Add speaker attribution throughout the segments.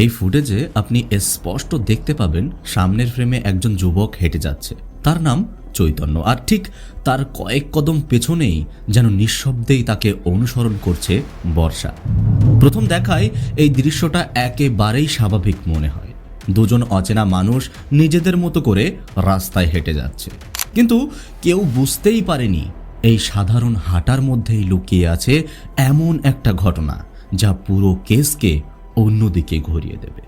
Speaker 1: এই ফুটেজে আপনি স্পষ্ট দেখতে পাবেন সামনের ফ্রেমে একজন যুবক হেঁটে যাচ্ছে। তার নাম চৈতন্য। আর ঠিক তার কয়েক কদম পেছনেই যেন নিঃশব্দেই তাকে অনুসরণ করছে বর্ষা। প্রথম দেখায় এই দৃশ্যটা একেবারেই স্বাভাবিক মনে হয়। দুজন অচেনা মানুষ নিজেদের মতো করে রাস্তায় হেঁটে যাচ্ছে। কিন্তু কেউ বুঝতেই পারেনি এই সাধারণ হাঁটার মধ্যেই লুকিয়ে আছে এমন একটা ঘটনা, যা পুরো কেসকে অন্যদিকে ঘুরিয়ে দেবে।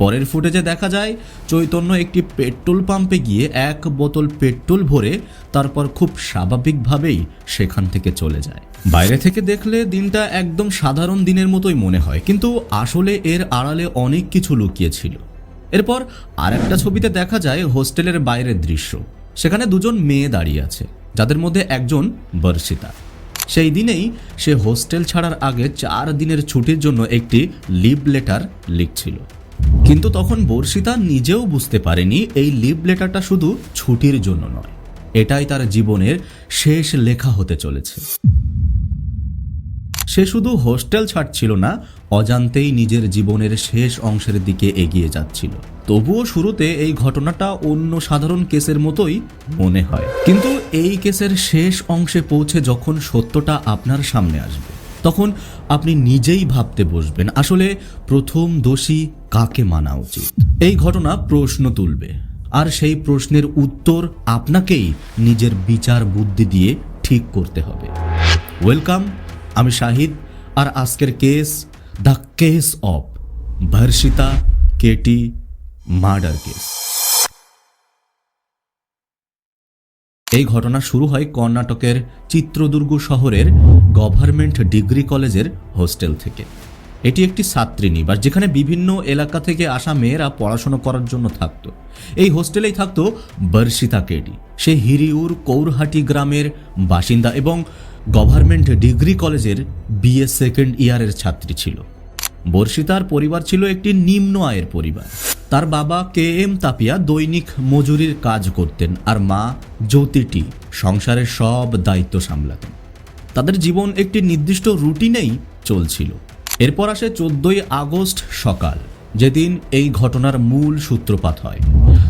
Speaker 1: পরের ফুটেজে দেখা যায়, চৈতন্য একটি পেট্রোল পাম্পে গিয়ে এক বোতল পেট্রোল ভরে তারপর খুব স্বাভাবিকভাবেই সেখান থেকে চলে যায়। বাইরে থেকে দেখলে দিনটা একদম সাধারণ দিনের মতোই মনে হয়, কিন্তু আসলে এর আড়ালে অনেক কিছু লুকিয়ে ছিল এরপর আর একটা ছবিতে দেখা যায় হোস্টেলের বাইরের দৃশ্য। সেখানে দুজন মেয়ে দাঁড়িয়ে আছে, যাদের মধ্যে একজন বর্ষিতা। সেই দিনেই সে হোস্টেল ছাড়ার আগে চার দিনের ছুটির জন্য একটি লিভ লেটার লিখছিল। কিন্তু তখন বর্ষিতা নিজেও বুঝতে পারেনি এই লিভ লেটারটা শুধু ছুটির জন্য নয়, এটাই তার জীবনের শেষ লেখা হতে চলেছে। সে শুধু হোস্টেল ছাড়ছিল না, অজান্তেই নিজের জীবনের শেষ অংশের দিকে এগিয়ে যাচ্ছিল। তবুও শুরুতে এই ঘটনাটা অন্য সাধারণ কেসের মতোই মনে হয়। কিন্তু এই কেসের শেষ অংশে পৌঁছে যখন সত্যটা আপনার সামনে আসবে, তখন আপনি নিজেই ভাবতে বসবেন, আসলে প্রথম দোষী কাকে মানা উচিত? এই ঘটনা প্রশ্ন তুলবে। আর সেই প্রশ্নের উত্তর আপনাকেই নিজের বিচার বুদ্ধি দিয়ে ঠিক করতে হবে। ওয়েলকাম আমি শাহিদ আর আজকের case the case of Varshitha KT murder case এই ঘটনা শুরু হয় কর্ণাটকের চিত্রদুর্গ শহরের গভর্নমেন্ট ডিগ্রি কলেজের হোস্টেল থেকে। এটি একটি ছাত্রী নিবাস, যেখানে বিভিন্ন এলাকা থেকে আসা মেয়েরা পড়াশোনা করার জন্য থাকতো। এই হোস্টেলেই থাকতো বর্ষিতা কেডি সে হিরিউর কৌরহাটি গ্রামের বাসিন্দা এবং গভর্নমেন্ট ডিগ্রি কলেজের বিএ সেকেন্ড ইয়ারের ছাত্রী ছিল। বর্ষিতার পরিবার ছিল একটি নিম্ন আয়ের পরিবার। তার বাবা কে এম তাপিয়া দৈনিক মজুরির কাজ করতেন আর মা জ্যোতিটি সংসারের সব দায়িত্ব সামলাতেন। তাদের জীবন একটি নির্দিষ্ট রুটিনেই চলছিল। এরপর আসে চোদ্দই আগস্ট সকাল, যেদিন এই ঘটনার মূল সূত্রপাত হয়।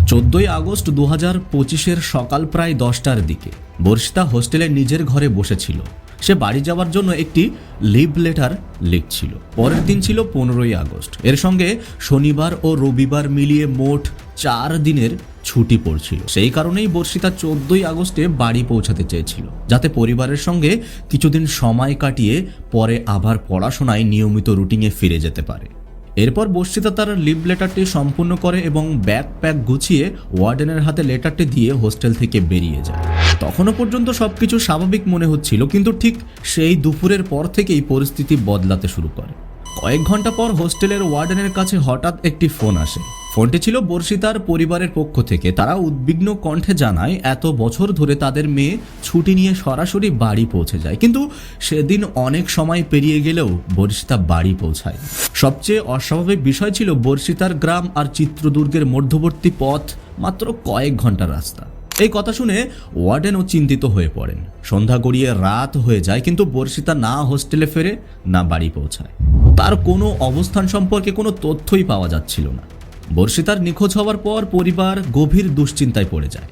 Speaker 1: চোদ্দই আগস্ট দু হাজার পঁচিশের সকাল প্রায় দশটার দিকে বর্ষিতা হোস্টেলে নিজের ঘরে বসেছিল। সে বাড়ি যাওয়ার জন্য একটি লিভ লেটার লিখছিল। পরের দিন ছিল পনেরোই আগস্ট। এর সঙ্গে শনিবার ও রবিবার মিলিয়ে মোট চার দিনের ছুটি পড়ছিল। সেই কারণেই বর্ষিতা চোদ্দই আগস্টে বাড়ি পৌঁছাতে চেয়েছিল, যাতে পরিবারের সঙ্গে কিছুদিন সময় কাটিয়ে পরে আবার পড়াশোনায় নিয়মিত রুটিনে ফিরে যেতে পারে। এরপর বর্ষিতা তার লিভ লেটারটি সম্পূর্ণ করে এবং ব্যাগ প্যাক গুছিয়ে ওয়ার্ডেনের হাতে লেটারটি দিয়ে হোস্টেল থেকে বেরিয়ে যায়। তখনও পর্যন্ত সব কিছু স্বাভাবিক মনে হচ্ছিল, কিন্তু ঠিক সেই দুপুরের পর থেকেই পরিস্থিতি বদলাতে শুরু করে। কয়েক ঘণ্টা পর হোস্টেলের ওয়ার্ডেনের কাছে হঠাৎ একটি ফোন আসে। ফোনটি ছিল বর্ষিতার পরিবারের পক্ষ থেকে। তারা উদ্বিগ্ন কণ্ঠে জানায়, এত বছর ধরে তাদের মেয়ে ছুটি নিয়ে সরাসরি বাড়ি পৌঁছে যায়। কিন্তু সেদিন অনেক সময় পেরিয়ে গেলেও বর্ষিতা বাড়ি পৌঁছায় সবচেয়ে অস্বাভাবিক বিষয় ছিল বর্ষিতার গ্রাম আর চিত্রদুর্গের মধ্যবর্তী পথ মাত্র কয়েক ঘণ্টার রাস্তা। এই কথা শুনে ওয়ার্ডেনও চিন্তিত হয়ে পড়েন। সন্ধ্যা গড়িয়ে রাত হয়ে যায়, কিন্তু বর্ষিতা না হোস্টেলে ফেরে, না বাড়ি পৌঁছায়। তার কোনো অবস্থান সম্পর্কে কোনো তথ্যই পাওয়া যাচ্ছিল না। বর্ষিতার নিখোঁজ হওয়ার পর পরিবার গভীর দুশ্চিন্তায় পড়ে যায়।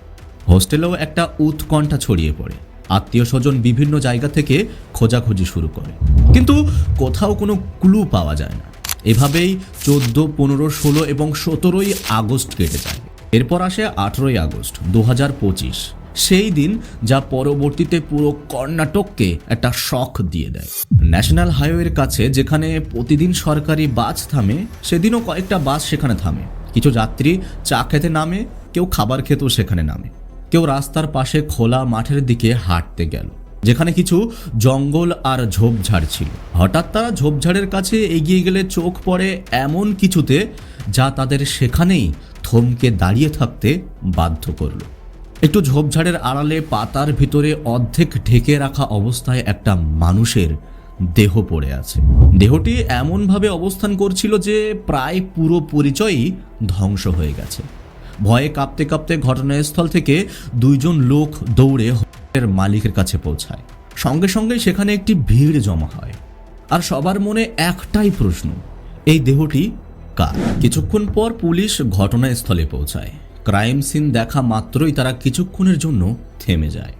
Speaker 1: হোস্টেলেও একটা উৎকণ্ঠা ছড়িয়ে পড়ে। আত্মীয় স্বজন বিভিন্ন জায়গা থেকে খোঁজাখুঁজি শুরু করে। কিন্তু কোথাও কোনো ক্লু পাওয়া যায় না। এভাবেই চোদ্দ, পনেরো, ষোলো এবং সতেরোই আগস্ট কেটে যায়। এরপর আসে আঠেরোই আগস্ট, দু পঁচিশ। সেই দিন যা পরবর্তীতে পুরো কর্ণাটককে একটা শখ দিয়ে দেয়। ন্যাশনাল হাইওয়ের কাছে যেখানে প্রতিদিন সরকারি বাস থামে, সেদিনও কয়েকটা বাস সেখানে থামে। কিছু যাত্রী চা খেতে নামে, কেউ খাবার খেতেও সেখানে নামে। কেউ রাস্তার পাশে খোলা মাঠের দিকে হাঁটতে গেল, যেখানে কিছু জঙ্গল আর ঝোপঝাড় ছিল। হঠাৎ তারা ঝোপঝাড়ের কাছে এগিয়ে গেলে চোখ পড়ে এমন কিছুতে যা তাদের সেখানেই থমকে দাঁড়িয়ে থাকতে বাধ্য করল। একটু ঝোপঝাড়ের আড়ালে পাতার ভিতরে অর্ধেক ঢেকে রাখা অবস্থায় একটা মানুষের দেহ পড়ে আছে। দেহটি এমনভাবে অবস্থান করছিল যে প্রায় পুরো পরিচয়ই ধ্বংস হয়ে গেছে। ভয়ে কাঁপতে কাঁপতে ঘটনাস্থল থেকে দুইজন লোক দৌড়ে হোটেলের মালিকের কাছে পৌঁছায়। সঙ্গে সঙ্গে সেখানে একটি ভিড় জমা হয়। আর সবার মনে একটাই প্রশ্ন, এই দেহটি কার? কিছুক্ষণ পর পুলিশ ঘটনাস্থলে পৌঁছায়। ক্রাইম সিন দেখা মাত্রই তারা কিছুক্ষণের জন্য থেমে যায়।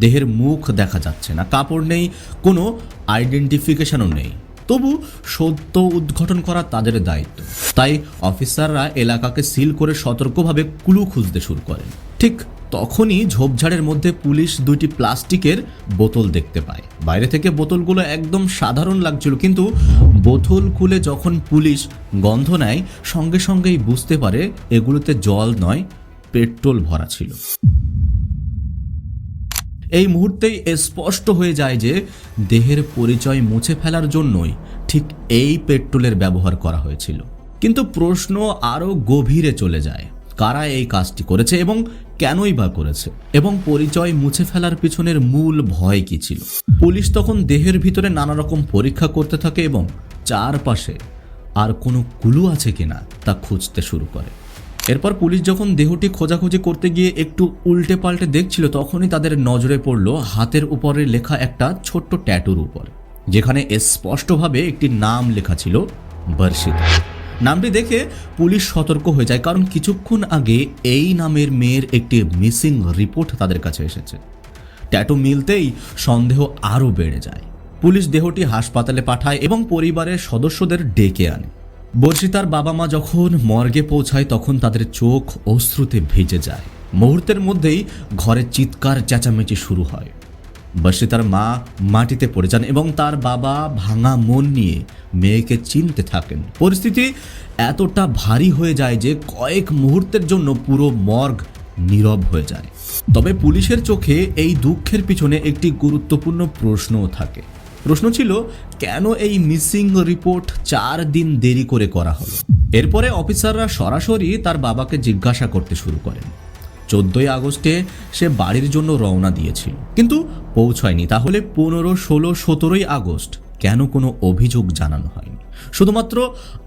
Speaker 1: দেহের মুখ দেখা যাচ্ছে না, কাপড় নেই, কোনো আইডেন্টিফিকেশনও নেই। তবু সত্য উদ্ঘাটন করা তাদের দায়িত্ব। তাই অফিসাররা এলাকাকে সিল করে সতর্কভাবে কুলু খুঁজতে শুরু করেন। ঠিক তখনই ঝোপঝাড়ের মধ্যে পুলিশ দুইটি প্লাস্টিকের বোতল দেখতে পায়। বাইরে থেকে বোতলগুলো একদম সাধারণ লাগছিল, কিন্তু বোতল খুলে যখন পুলিশ গন্ধ নেয়, সঙ্গে সঙ্গেই বুঝতে পারে এগুলোতে জল নয়, পেট্রোল ভরা ছিল। এই মুহূর্তেই স্পষ্ট হয়ে যায় যে দেহের পরিচয় মুছে ফেলার জন্যই ঠিক এই পেট্রোলের ব্যবহার করা হয়েছিল। কিন্তু প্রশ্ন আরও গভীরে চলে যায়, কারা এই কাজটি করেছে এবং কেনই বা করেছে? এবং পরিচয় মুছে ফেলার পিছনের মূল ভয় কি ছিল? পুলিশ তখন দেহের ভিতরে নানা রকম পরীক্ষা করতে থাকে এবং চারপাশে আর কোনো কুলু আছে কিনা তা খুঁজতে শুরু করে। এরপর পুলিশ যখন দেহটি খোঁজাখুঁজি করতে গিয়ে একটু উল্টে পাল্টে দেখছিল, তখনই তাদের নজরে পড়ল হাতের উপরে লেখা একটা ছোট্ট ট্যাটুর উপর, যেখানে স্পষ্টভাবে একটি নাম লেখা ছিল, বর্ষিতা। নামটি দেখে পুলিশ সতর্ক হয়ে যায়, কারণ কিছুক্ষণ আগে এই নামের মেয়ের একটি মিসিং রিপোর্ট তাদের কাছে এসেছে। ট্যাটু মিলতেই সন্দেহ আরও বেড়ে যায়। পুলিশ দেহটি হাসপাতালে পাঠায় এবং পরিবারের সদস্যদের ডেকে আনে। বর্ষিতার বাবা মা যখন মর্গে পৌঁছায়, তখন তাদের চোখ অশ্রুতে ভিজে যায়। মুহূর্তের মধ্যেই ঘরে চিৎকার, চেঁচামেচি শুরু হয়। বর্ষিতার মা মাটিতে পড়ে যান এবং তার বাবা ভাঙা মন নিয়ে মেয়েকে চিনতে থাকেন। পরিস্থিতি এতটা ভারী হয়ে যায় যে কয়েক মুহূর্তের জন্য পুরো মর্গ নীরব হয়ে যায়। তবে পুলিশের চোখে এই দুঃখের পিছনে একটি গুরুত্বপূর্ণ প্রশ্নও থাকে। প্রশ্ন ছিল, কেন এই মিসিং রিপোর্ট চার দিন দেরি করে করা হলো? এরপরে অফিসাররা সরাসরি তার বাবাকে জিজ্ঞাসা করতে শুরু করেন। চোদ্দই আগস্টে সে বাড়ির জন্য রওনা দিয়েছিল। কিন্তু পৌঁছায়নি। তাহলে পনেরো, ষোলো, সতেরোই আগস্ট কেন কোনো অভিযোগ জানানো হয়নি? শুধুমাত্র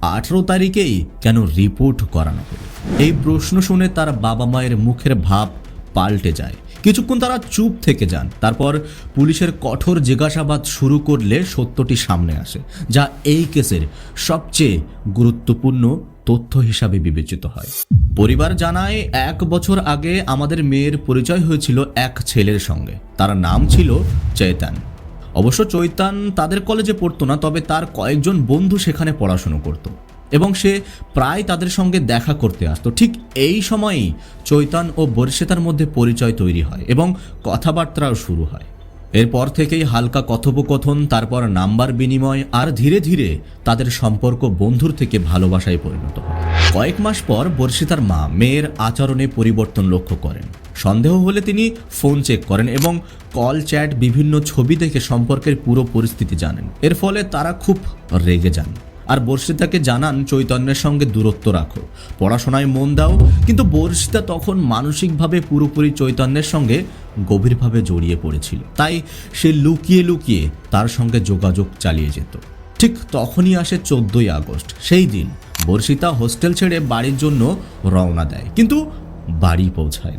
Speaker 1: আঠেরো তারিখেই কেন রিপোর্ট করানো হলো? এই প্রশ্ন শুনে তার বাবা মায়ের মুখের ভাব পাল্টে যায়। কিছুক্ষণ তারা চুপ থেকে যান। তারপর পুলিশের কঠোর জিজ্ঞাসাবাদ শুরু করলে সত্যটি সামনে আসে, যা এই কেসের সবচেয়ে গুরুত্বপূর্ণ তথ্য হিসাবে বিবেচিত হয়। পরিবার জানায়, এক বছর আগে আমাদের মেয়ের পরিচয় হয়েছিল এক ছেলের সঙ্গে। তার নাম ছিল চৈতান। অবশ্য চৈতান তাদের কলেজে পড়তো না, তবে তার কয়েকজন বন্ধু সেখানে পড়াশুনো করত এবং সে প্রায় তাদের সঙ্গে দেখা করতে আসতো। ঠিক এই সময়েই চৈতান ও বরিশেতার মধ্যে পরিচয় তৈরি হয় এবং কথাবার্তাও শুরু হয়। এরপর থেকেই হালকা কথোপকথন, তারপর নাম্বার বিনিময়, আর ধীরে ধীরে তাদের সম্পর্ক বন্ধুর থেকে ভালোবাসায় পরিণত হয়। কয়েক মাস পর বর্ষিতার মা মেয়ের আচরণে পরিবর্তন লক্ষ্য করেন। সন্দেহ হলে তিনি ফোন চেক করেন এবং কল, চ্যাট, বিভিন্ন ছবি দেখে সম্পর্কের পুরো পরিস্থিতি জানেন। এর ফলে তারা খুব রেগে যান। আর বর্ষিতাকে জানান, চৈতন্যের সঙ্গে দূরত্ব রাখো। পড়াশোনায় মন দাও, কিন্তু বর্ষিতা তখন মানসিকভাবে পুরোপুরি চৈতন্যের সঙ্গে গভীরভাবে জড়িয়ে পড়েছিল। তাই সে লুকিয়ে লুকিয়ে তার সঙ্গে যোগাযোগ চালিয়ে যেত। ঠিক তখনই আসে চোদ্দই আগস্ট। সেই দিন বর্ষিতা হোস্টেল ছেড়ে বাড়ির জন্য রওনা দেয়। কিন্তু বাড়ি পৌঁছায়।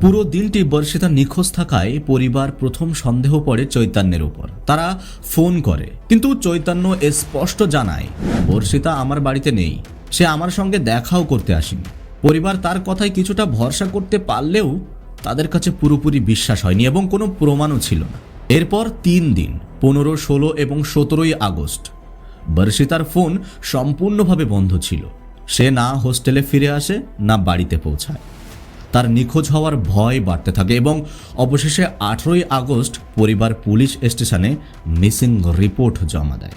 Speaker 1: পুরো দিনটি বর্ষিতা নিখোঁজ থাকায় পরিবার প্রথম সন্দেহ পড়ে চৈতন্যের উপর। তারা ফোন করে, কিন্তু চৈতন্য স্পষ্ট জানায়, বর্ষিতা আমার বাড়িতে নেই। সে আমার সঙ্গে দেখাও করতে আসেনি। পরিবার তার কথায় কিছুটা ভরসা করতে পারলেও তাদের কাছে পুরোপুরি বিশ্বাস হয়নি এবং কোনো প্রমাণও ছিল না। এরপর তিন দিন, পনেরো, ষোলো এবং সতেরোই আগস্ট, বর্ষিতার ফোন সম্পূর্ণভাবে বন্ধ ছিল। সে না হোস্টেলে ফিরে আসে, না বাড়িতে পৌঁছায়। তার নিখোঁজ হওয়ার ভয় বাড়তে থাকে এবং অবশেষে আঠেরোই আগস্ট পরিবার পুলিশ স্টেশনে মিসিং রিপোর্ট জমা দেয়।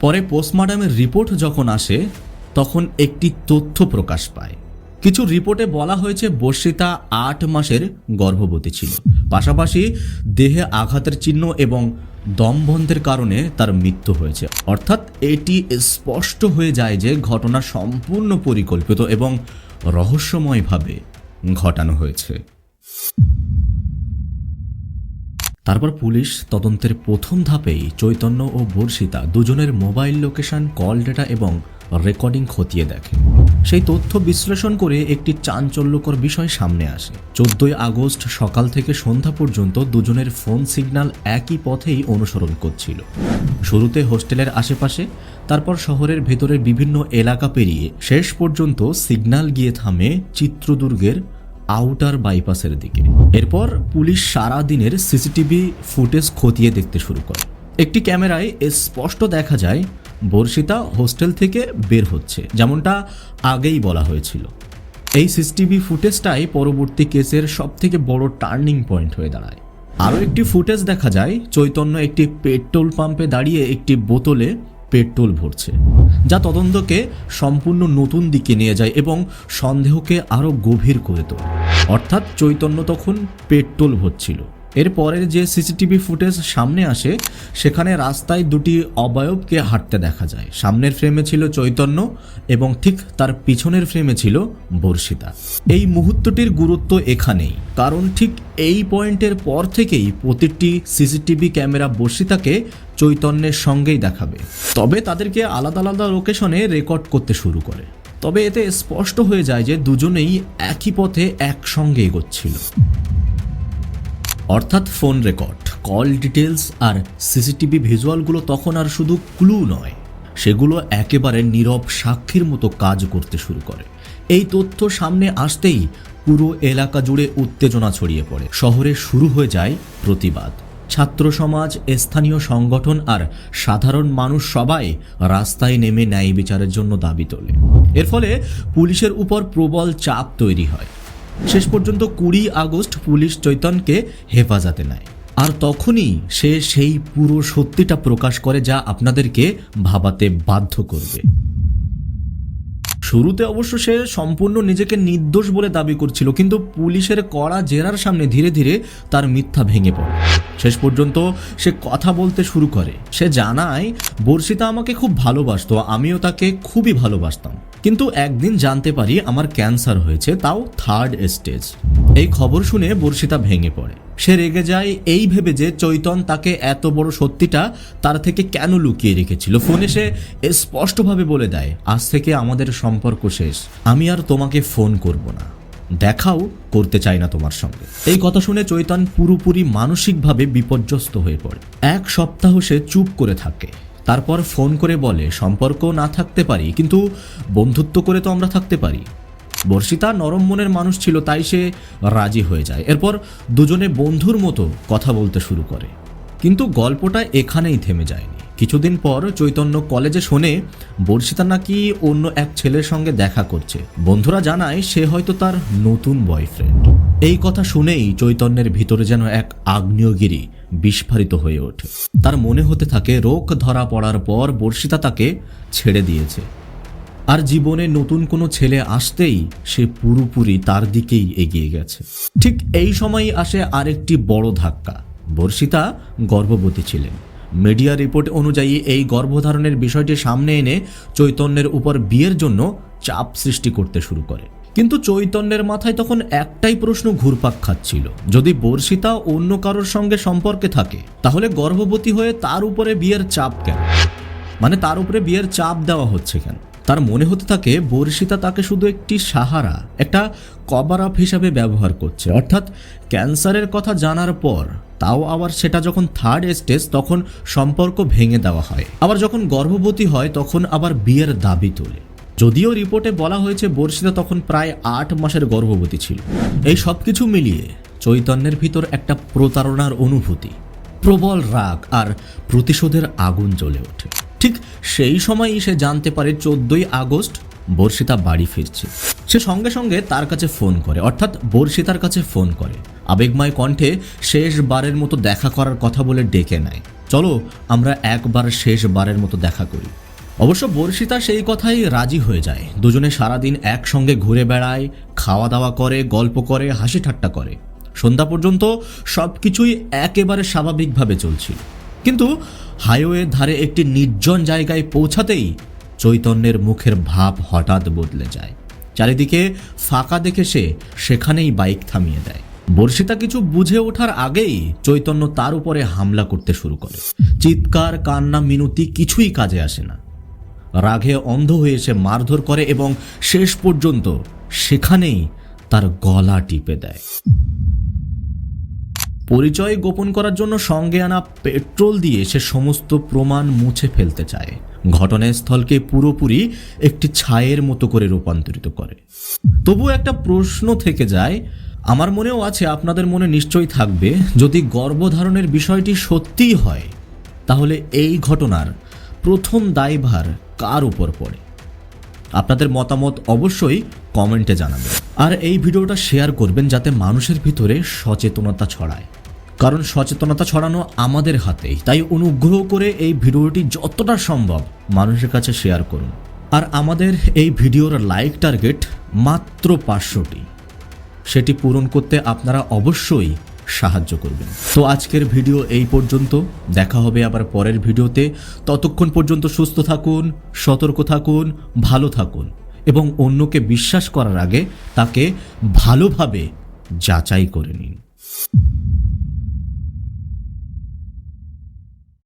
Speaker 1: পরে পোস্টমর্টমের রিপোর্ট যখন আসে, তখন একটি তথ্য প্রকাশ পায়। কিছু রিপোর্টে বলা হয়েছে, বর্ষিতা আট মাসের গর্ভবতী ছিল। পাশাপাশি দেহে আঘাতের চিহ্ন এবং দমবন্ধের কারণে তার মৃত্যু হয়েছে। অর্থাৎ এটি স্পষ্ট হয়ে যায় যে ঘটনা সম্পূর্ণ পরিকল্পিত এবং রহস্যময়ভাবে ঘটানো হয়েছে। তারপর পুলিশ তদন্তের প্রথম ধাপেই চৈতন্য ও বর্ষিতা দুজনের মোবাইল লোকেশন, কল ডেটা এবং রেকর্ডিং খতিয়ে দেখে। সেই তথ্য বিশ্লেষণ করে একটি চাঞ্চল্যকর বিষয় সামনে আসে। চোদ্দই আগস্ট সকাল থেকে সন্ধ্যা পর্যন্ত দুজনের ফোন সিগন্যাল একই পথেই অনুসরণ করছিল। শুরুতে হোস্টেলের আশেপাশে, তারপর শহরের ভেতরের বিভিন্ন এলাকা পেরিয়ে শেষ পর্যন্ত সিগন্যাল গিয়ে থামে চিত্রদুর্গের আউটার বাইপাসের দিকে। এরপর পুলিশ সারা দিনের সিসিটিভি ফুটেজ খতিয়ে দেখতে শুরু করে। একটি ক্যামেরায় স্পষ্ট দেখা যায় বর্ষিতা হোস্টেল থেকে বের হচ্ছে, যেমনটা আগেই বলা হয়েছিল। এই সিসিটিভি ফুটেজটাই পরবর্তী কেসের সবথেকে বড় টার্নিং পয়েন্ট হয়ে দাঁড়ায়। আরও একটি ফুটেজ দেখা যায়, চৈতন্য একটি পেট্রোল পাম্পে দাঁড়িয়ে একটি বোতলে পেট্রোল ভরছে, যা তদন্তকে সম্পূর্ণ নতুন দিকে নিয়ে যায় এবং সন্দেহকে আরও গভীর করে তোলে। অর্থাৎ চৈতন্য তখন পেট্রোল ভরছিল। এর পরের যে সিসিটিভি ফুটেজ সামনে আসে, সেখানে রাস্তায় দুটি অবয়বকে হাঁটতে দেখা যায়। সামনের ফ্রেমে ছিল চৈতন্য এবং ঠিক তার পিছনের ফ্রেমে ছিল বর্ষিতা। এই মুহূর্তটির গুরুত্ব এখানেই, কারণ ঠিক এই পয়েন্টের পর থেকেই প্রতিটি সিসিটিভি ক্যামেরা বর্ষিতাকে চৈতন্যের সঙ্গেই দেখাবে। তবে তাদেরকে আলাদা আলাদা লোকেশনে রেকর্ড করতে শুরু করে। তবে এতে স্পষ্ট হয়ে যায় যে দুজনেই একই পথে একসঙ্গে এগোচ্ছিল। অর্থাৎ ফোন রেকর্ড, কল ডিটেলস আর সিসিটিভি ভিজুয়ালগুলো তখন আর শুধু ক্লু নয়, সেগুলো একেবারে নীরব সাক্ষীর মতো কাজ করতে শুরু করে। এই তথ্য সামনে আসতেই পুরো এলাকা জুড়ে উত্তেজনা ছড়িয়ে পড়ে। শহরে শুরু হয়ে যায় প্রতিবাদ। ছাত্র সমাজ, স্থানীয় সংগঠন আর সাধারণ মানুষ সবাই রাস্তায় নেমে ন্যায় বিচারের জন্য দাবি তোলে। এর ফলে পুলিশের উপর প্রবল চাপ তৈরি হয়। শেষ পর্যন্ত কুড়ি আগস্ট পুলিশ চৈতনকে হেফাজতে নেয়। আর তখনই সে সেই পুরো সত্যিটা প্রকাশ করে যা আপনাদেরকে ভাবাতে বাধ্য করবে। শুরুতে অবশ্য সে সম্পূর্ণ নিজেকে নির্দোষ বলে দাবি করছিল, কিন্তু পুলিশের কড়া জেরার সামনে ধীরে ধীরে তার মিথ্যা ভেঙে পড়ে। শেষ পর্যন্ত সে কথা বলতে শুরু করে। সে জানায়, বর্ষিতা আমাকে খুব ভালোবাসতো, আমিও তাকে খুবই ভালোবাসতাম। কিন্তু একদিন জানতে পারি আমার ক্যান্সার হয়েছে, তাও থার্ড স্টেজ। এই খবর শুনে বর্ষিতা ভেঙে পড়ে। সে রেগে যায়, এই ভেবে যে চৈতন তাকে এত বড় সত্যিটা তার থেকে কেন লুকিয়ে রেখেছিল। ফোনে সে স্পষ্টভাবে বলে দেয়, আজ থেকে আমাদের সম্পর্ক শেষ। আমি আর তোমাকে ফোন করব না। দেখাও করতে চাই না তোমার সঙ্গে। এই কথা শুনে চৈতন পুরোপুরি মানসিকভাবে বিপর্যস্ত হয়ে পড়ে। এক সপ্তাহ সে চুপ করে থাকে। তারপর ফোন করে বলে, সম্পর্ক না থাকতে পারি, কিন্তু বন্ধুত্ব করে তো আমরা থাকতে পারি। বর্ষিতা নরম মনের মানুষ ছিল, তাই সে রাজি হয়ে যায়। এরপর দুজনে বন্ধুর মতো কথা বলতে শুরু করে। কিন্তু গল্পটা এখানেই থেমে যায়নি। কিছুদিন পর চৈতন্য কলেজে শোনে, বর্ষিতা নাকি অন্য এক ছেলের সঙ্গে দেখা করছে। বন্ধুরা জানায় সে হয়তো তার নতুন বয়ফ্রেন্ড। এই কথা শুনেই চৈতন্যের ভিতরে যেন এক আগ্নেয়গিরি বিস্ফারিত হয়ে ওঠে। তার মনে হতে থাকে, রোগ ধরা পড়ার পর বর্ষিতা তাকে ছেড়ে দিয়েছে। আর জীবনে নতুন কোনো ছেলে আসতেই সে পুরোপুরি তার দিকেই এগিয়ে গেছে। ঠিক এই সময়ই আসে আরেকটি বড় ধাক্কা। বর্ষিতা গর্ভবতী ছিলেন। মিডিয়া রিপোর্ট অনুযায়ী এই গর্ভধারণের বিষয়টি সামনে এনে চৈতন্যের উপর বিয়ের জন্য চাপ সৃষ্টি করতে শুরু করে। কিন্তু চৈতন্যের মাথায় তখন একটাই প্রশ্ন ঘুরপাক খাচ্ছিল। যদি বর্ষিতা অন্য কারোর সঙ্গে সম্পর্কে থাকে, তাহলে গর্ভবতী হয়ে তার উপরে বিয়ের চাপ কেন? মানে তার উপরে বিয়ের চাপ দেওয়া হচ্ছে কেন? তার মনে হতে থাকে, বর্ষিতা তাকে শুধু একটি সাহারা, একটা কভার আপ হিসাবে ব্যবহার করছে। অর্থাৎ, ক্যান্সারের কথা জানার পর, তাও আবার সেটা যখন থার্ড স্টেজ তখন সম্পর্ক ভেঙে দেওয়া হয়। আবার যখন গর্ভবতী হয়, তখন আবার বিয়ের দাবি তোলে। যদিও রিপোর্টে বলা হয়েছে, বর্ষিতা তখন প্রায় আট মাসের গর্ভবতী ছিল। এই সব কিছু মিলিয়ে চৈতন্যের ভিতর একটা প্রতারণার অনুভূতি, প্রবল রাগ আর প্রতিশোধের আগুন জ্বলে ওঠে। ঠিক সেই সময়ই সে জানতে পারে চোদ্দই আগস্ট বর্ষিতা বাড়ি ফিরছে। সে সঙ্গে সঙ্গে তার কাছে ফোন করে, অর্থাৎ বর্ষিতার কাছে ফোন করে। আবেগময় কণ্ঠে শেষবারের মতো দেখা করার কথা বলে ডেকে নেয়। চলো আমরা একবার শেষবারের মতো দেখা করি। অবশ্য বর্ষিতা সেই কথাই রাজি হয়ে যায়। দুজনে সারাদিন একসঙ্গে ঘুরে বেড়ায় খাওয়া দাওয়া করে, গল্প করে হাসি ঠাট্টা করে। সন্ধ্যা পর্যন্ত সব কিছুই একেবারে স্বাভাবিকভাবে চলছিল। কিন্তু হাইওয়ের ধারে একটি নির্জন জায়গায় পৌঁছাতেই চৈতন্যের মুখের ভাব হঠাৎ বদলে যায়। চারিদিকে ফাঁকা দেখে সে সেখানেই বাইক থামিয়ে দেয়। বর্ষিতা কিছু বুঝে ওঠার আগেই চৈতন্য তার উপরে হামলা করতে শুরু করে। চিৎকার, কান্না, মিনতি কিছুই কাজে আসে না। রাগে অন্ধ হয়ে সে মারধর করে এবং শেষ পর্যন্ত সেখানেই তার গলা টিপে দেয়। পরিচয় গোপন করার জন্য সঙ্গে আনা পেট্রোল দিয়ে সে সমস্ত প্রমাণ মুছে ফেলতে চায়। ঘটনাস্থলকে পুরোপুরি একটি ছায়ের মতো করে রূপান্তরিত করে। তবু একটা প্রশ্ন থেকে যায়, আমার মনেও আছে, আপনাদের মনে নিশ্চয়ই থাকবে, যদি গর্ভধারণের বিষয়টি সত্যিই হয়, তাহলে এই ঘটনার প্রথম দায়ভার কার উপর পড়ে? আপনাদের মতামত অবশ্যই কমেন্টে জানাবেন। আর এই ভিডিওটা শেয়ার করবেন যাতে মানুষের ভিতরে সচেতনতা ছড়ায়। কারণ সচেতনতা ছড়ানো আমাদের হাতেই। তাই অনুগ্রহ করে এই ভিডিওটি যতটা সম্ভব মানুষের কাছে শেয়ার করুন। আর আমাদের এই ভিডিওর লাইক টার্গেট মাত্র পাঁচশোটি। সেটি পূরণ করতে আপনারা অবশ্যই সাহায্য করবেন। তো আজকের ভিডিও এই পর্যন্ত। দেখা হবে আবার পরের ভিডিওতে। ততক্ষণ পর্যন্ত সুস্থ থাকুন, সতর্ক থাকুন, ভালো থাকুন এবং অন্যকে বিশ্বাস করার আগে তাকে ভালোভাবে যাচাই করে নিন।